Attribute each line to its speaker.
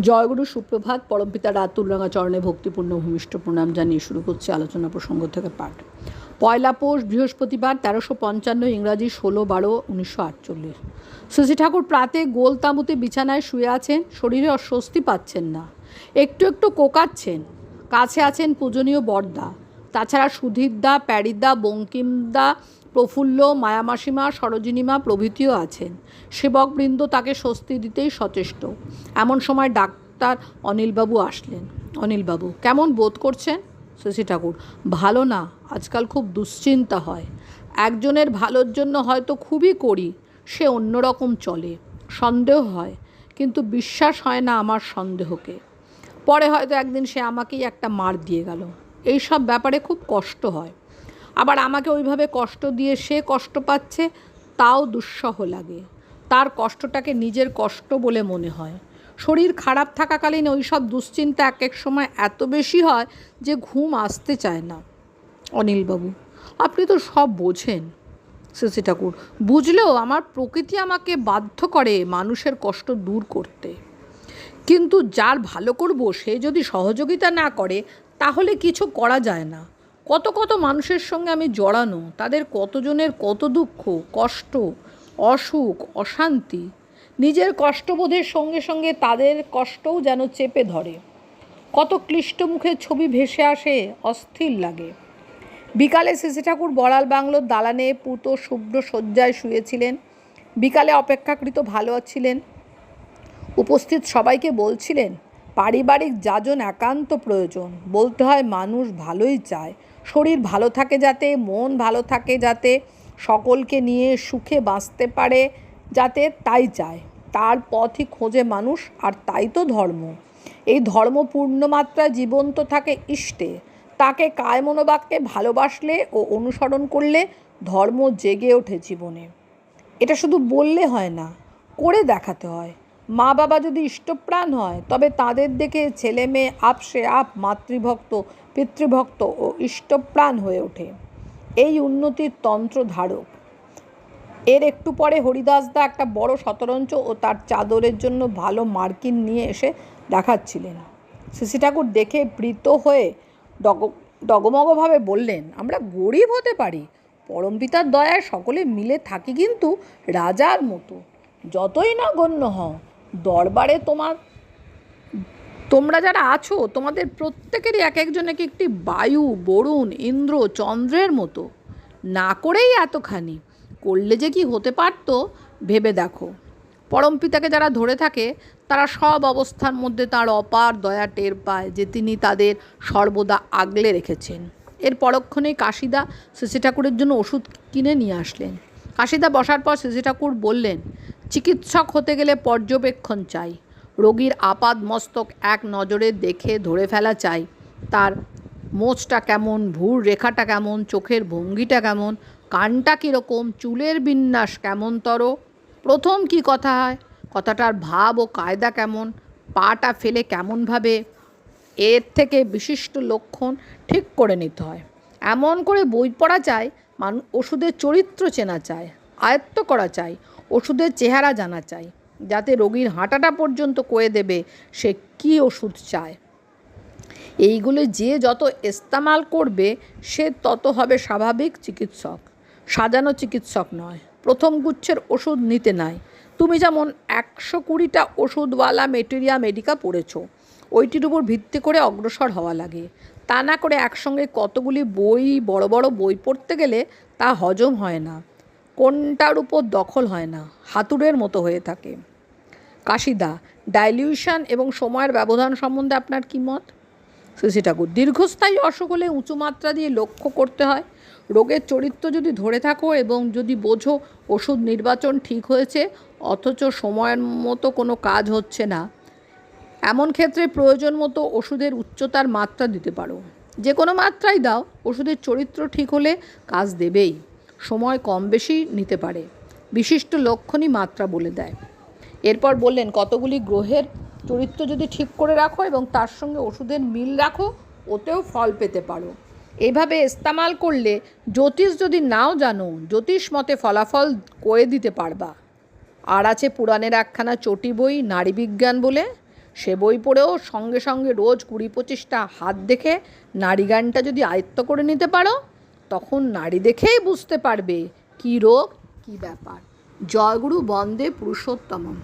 Speaker 1: জয়গুরু সুপ্রভাত পরমপিতা রাতুল রাঙা চরণে ভক্তিপূর্ণ ভূমিষ্ঠ প্রণাম জানিয়ে শুরু করছে আলোচনা প্রসঙ্গ থেকে পাঠ। পয়লা পৌষ, বৃহস্পতিবার, তেরোশো পঞ্চান্ন ইংরাজি ষোলো বারো, উনিশশো আটচল্লিশ। শশী ঠাকুর প্রাতে গোল তাঁবুতে বিছানায় শুয়ে আছেন, শরীরে অস্বস্তি পাচ্ছেন না। একটু একটু কোকাচ্ছেন। কাছে আছেন পূজনীয় বর্দা। তাছাড়া সুধীরদা, প্যারিদা, বঙ্কিমদা প্রফুল্ল মায়ামাসিমা সরোজিনীমা প্রভৃতিও আছেন। সেবকবৃন্দ তাকে স্বস্তি দিতেই সচেষ্ট। এমন সময় ডাক্তার অনিলবাবু আসলেন। অনিলবাবু, কেমন বোধ করছেন? শশী ঠাকুর, ভালো না, আজকাল খুব দুশ্চিন্তা হয়। একজনের ভালোর জন্য হয়তো খুবই করি, সে অন্যরকম চলে। সন্দেহ হয়, কিন্তু বিশ্বাস হয় না আমার সন্দেহকে। পরে হয়তো একদিন সে আমাকেই একটা মার দিয়ে গেল। এই সব ব্যাপারে খুব কষ্ট হয়। আবার আমাকে ওইভাবে কষ্ট দিয়ে সে কষ্ট পাচ্ছে, তাও দুঃসহ লাগে। তার কষ্টটাকে নিজের কষ্ট বলে মনে হয়। শরীর খারাপ থাকাকালীন ওই সব দুশ্চিন্তা এক এক সময় এত বেশি হয় যে ঘুম আসতে চায় না। অনিলবাবু, আপনি তো সব বোঝেন। শশী ঠাকুর, বুঝলেও আমার প্রকৃতি আমাকে বাধ্য করে মানুষের কষ্ট দূর করতে। কিন্তু যার ভালো করব, সে যদি সহযোগিতা না করে, তাহলে কিছু করা যায় না। কত কত মানুষের সঙ্গে আমি জড়ানো, তাদের কতজনের কত দুঃখ, কষ্ট, অসুখ, অশান্তি, নিজের কষ্টবোধের সঙ্গে সঙ্গে তাদের কষ্টও যেন চেপে ধরে। কত ক্লিষ্ট মুখের ছবি ভেসে আসে, অস্থির লাগে। বিকালে সিসি ঠাকুর বড়াল বাংলোর দালানে পুতো শুভ্র শয্যায় শুয়েছিলেন। বিকালে অপেক্ষাকৃত ভালো ছিলেন। উপস্থিত সবাইকে বলছিলেন, পারিবারিক যাজন একান্ত প্রয়োজন। বলতে হয়, মানুষ ভালোই চায়। শরীর ভালো থাকে যাতে, মন ভালো থাকে যাতে, সকলকে নিয়ে সুখে বাঁচতে পারে যাতে তাই চায়। তার পথই খোঁজে মানুষ, আর তাই তো ধর্ম। এই ধর্ম পূর্ণমাত্রায় জীবন্ত থাকে ইষ্টে। তাকে কায় মনোবাক্যে ভালোবাসলে ও অনুসরণ করলে ধর্ম জেগে ওঠে জীবনে। এটা শুধু বললে হয় না, করে দেখাতে হয়। মা বাবা যদি ইষ্টপ্রাণ হয়, তবে তাদের দেখে ছেলে মেয়ে আপসে আপ মাতৃভক্ত, পিতৃভক্ত ও ইষ্টপ্রাণ হয়ে ওঠে। এই উন্নতির তন্ত্র ধারক। এর একটু পরে হরিদাসদা একটা বড় শতরঞ্চ ও তার চাদরের জন্য ভালো মার্কিন নিয়ে এসে দেখাচ্ছিলেন। সিসি ঠাকুর দেখে প্রীত হয়ে ডগ, ডগমগভাবে বললেন, আমরা গরিব হতে পারি। পরমপিতার দয়ায় সকলে মিলে থাকি কিন্তু রাজার মতো। যতই না গণ্য হও দরবারে তোমার, তোমরা যারা আছো, তোমাদের প্রত্যেকেরই এক একজন এক একটি বায়ু, বরুণ, ইন্দ্র, চন্দ্রের মতো। না করেই এতখানি। করলে যে কি হতে পারতো, ভেবে দেখো। পরম পিতাকে যারা ধরে থাকে, তারা সব অবস্থার মধ্যে তার অপার দয়া টের পায় যে তিনি তাদের সর্বদা আগলে রেখেছেন। এর পরক্ষণেই কাশিদা শশী ঠাকুরের জন্য ওষুধ কিনে নিয়ে আসলেন। কাশিদা বসার পর শশী ঠাকুর বললেন চিকিৎসক হতে গেলে পর্যবেক্ষণ চাই। রোগীর আপাদ মস্তক এক নজরে দেখে ধরে ফেলা চাই। তার মোচটা কেমন, ভুর রেখাটা কেমন, চোখের ভঙ্গিটা কেমন, কানটা কীরকম, চুলের বিন্যাস কেমনতর, প্রথম কি কথা হয়, কথাটার ভাব ও কায়দা কেমন, পাটা ফেলে কেমনভাবে, এর থেকে বিশিষ্ট লক্ষণ ঠিক করে নিতে হয়। এমন করে বই পড়া চায় মানুষ ওষুধের চরিত্র চেনা চায় আয়ত্ত করা চাই, ওষুধের চেহারা জানা চাই, যাতে রোগীর হাঁটাটা পর্যন্ত কয়ে দেবে সে কী ওষুধ চায়। এইগুলো যে যত ইস্তেমাল করবে, সে তত হবে স্বাভাবিক চিকিৎসক। সাজানো চিকিৎসক নয়, প্রথম গুচ্ছের ওষুধ নিতে নাই। তুমি যেমন একশো কুড়িটা ওষুধওয়ালা মেটেরিয়া মেডিকা পড়েছ, ওইটির উপর ভিত্তি করে অগ্রসর হওয়া লাগে। তা না করে একসঙ্গে কতগুলি বই, বড় বড় বই পড়তে গেলে তা হজম হয় না। কোনটার উপর দখল হয় না, হাতুড়ের মতো হয়ে থাকে। কাশিদা ডাইলিউশন এবং সময়ের ব্যবধান সম্বন্ধে আপনার কী মত? শশী ঠাকুর, দীর্ঘস্থায়ী অসুখ হলে উঁচু মাত্রা দিয়ে লক্ষ্য করতে হয়। রোগের চরিত্র যদি ধরে থাকো এবং যদি বোঝো ওষুধ নির্বাচন ঠিক হয়েছে, অথচ সময়ের মতো কোনো কাজ হচ্ছে না, এমন ক্ষেত্রে প্রয়োজন মতো ওষুধের উচ্চতার মাত্রা দিতে পারো। যে কোনো মাত্রাই দাও, ওষুধের চরিত্র ঠিক হলে কাজ দেবেই। সময় কম বেশি নিতে পারে। বিশিষ্ট লক্ষণই মাত্রা বলে দেয়। এরপর বললেন, কতগুলি গ্রহের চরিত্র যদি ঠিক করে রাখো এবং তার সঙ্গে ওষুধের মিল রাখো, ওতেও ফল পেতে পারো। এভাবে ইস্তেমাল করলে জ্যোতিষ যদি নাও জানো, জ্যোতিষ মতে ফলাফল করে দিতে পারবা। আর আছে পুরাণের একখানা চটি বই, নারী বিজ্ঞান বলে। সে বই পড়েও সঙ্গে সঙ্গে রোজ কুড়ি পঁচিশটা হাত দেখে নারী গানটা যদি আয়ত্ত করে নিতে পারো তখন নারী দেখেই বুঝতে পারবে কী রোগ কী ব্যাপার। জয়গুরু বন্দে পুরুষোত্তমম।